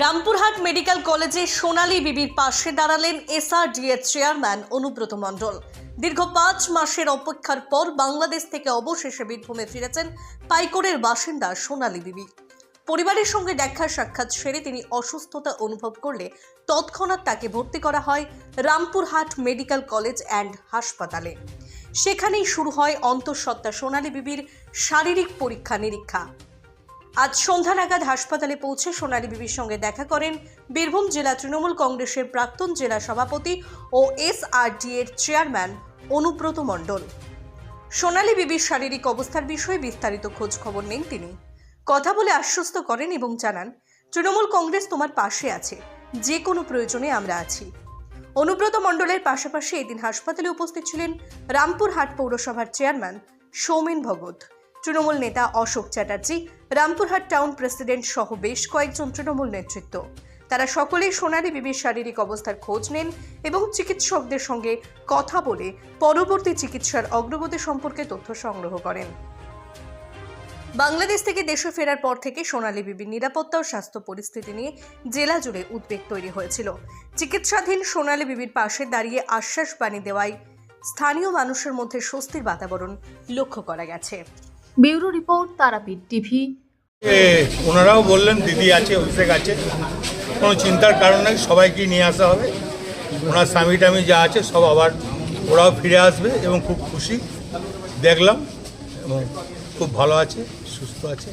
Rampurhat medical কলেজে সোনালী বিবির পাশে দাঁড়ালেন এসআরডিএর চেয়ারম্যান অনুব্রত মণ্ডল। দীর্ঘ পাঁচ মাসের অপেক্ষার পর বাংলাদেশ থেকে অবশেষে বীরভূমে ফিরেছেন পাইকরের বাসিন্দা সোনালী বিবি। পরিবারের সঙ্গে দেখা সাক্ষাৎ সেরে তিনি অসুস্থতা অনুভব করলে তৎক্ষণাৎ তাকে ভর্তি করা হয় রামপুরহাট মেডিকেল কলেজ অ্যান্ড হাসপাতালে। সেখানেই শুরু হয় অন্তঃসত্ত্বা সোনালী বিবির শারীরিক পরীক্ষা নিরীক্ষা আজ সন্ধ্যা নাগাদ হাসপাতালে পৌঁছে সোনালী বিবির সঙ্গে দেখা করেন বীরভূম জেলা তৃণমূল কংগ্রেসের প্রাক্তন জেলা সভাপতি ও এসআরডি এর চেয়ারম্যান অনুব্রত মণ্ডল। সোনালী বিবির শারীরিক অবস্থার বিষয়ে বিস্তারিত খোঁজ খবর নেন তিনি। কথা বলে আশ্বস্ত করেন এবং জানান, তৃণমূল কংগ্রেস তোমার পাশে আছে। যে কোনো প্রয়োজনে আমরা আছি। অনুব্রত মণ্ডলের পাশাপাশি এদিন হাসপাতালে উপস্থিত ছিলেন রামপুরহাট পৌরসভার চেয়ারম্যান সৌমেন ভগত। তৃণমূল নেতা অশোক চ্যাটার্জি, রামপুরহাট টাউন প্রেসিডেন্ট সহ বেশ কয়েকজন তৃণমূল নেতৃত্ব। তারা সকলেই সোনালী বিবির শারীরিক অবস্থার খোঁজ নেন এবং চিকিৎসকদের সঙ্গে কথা বলে পরবর্তী চিকিৎসার অগ্রগতি সম্পর্কে তথ্য সংগ্রহ করেন। বাংলাদেশ থেকে দেশে ফেরার পর থেকে সোনালী বিবির নিরাপত্তা ও স্বাস্থ্য পরিস্থিতি নিয়ে জেলা জুড়ে উদ্বেগ তৈরি হয়েছিল। চিকিৎসাধীন সোনালী বিবির পাশে দাঁড়িয়ে আশ্বাস বাণী দেওয়ায় স্থানীয় মানুষের মধ্যে স্বস্তির বাতাবরণ লক্ষ্য করা গেছে। Bureau report Tarapith TV. এ, ওনারাও বললেন দিদি আছে অভিষেক আছে। কোনো চিন্তার কারণ নেই সবাইকে নিয়ে আসা হবে। ওনার স্বামী টামি যা আছে সব আবার ওরাও ফিরে আসবে এবং খুব খুশি দেখলাম। এবং খুব ভালো আছে সুস্থ আছে।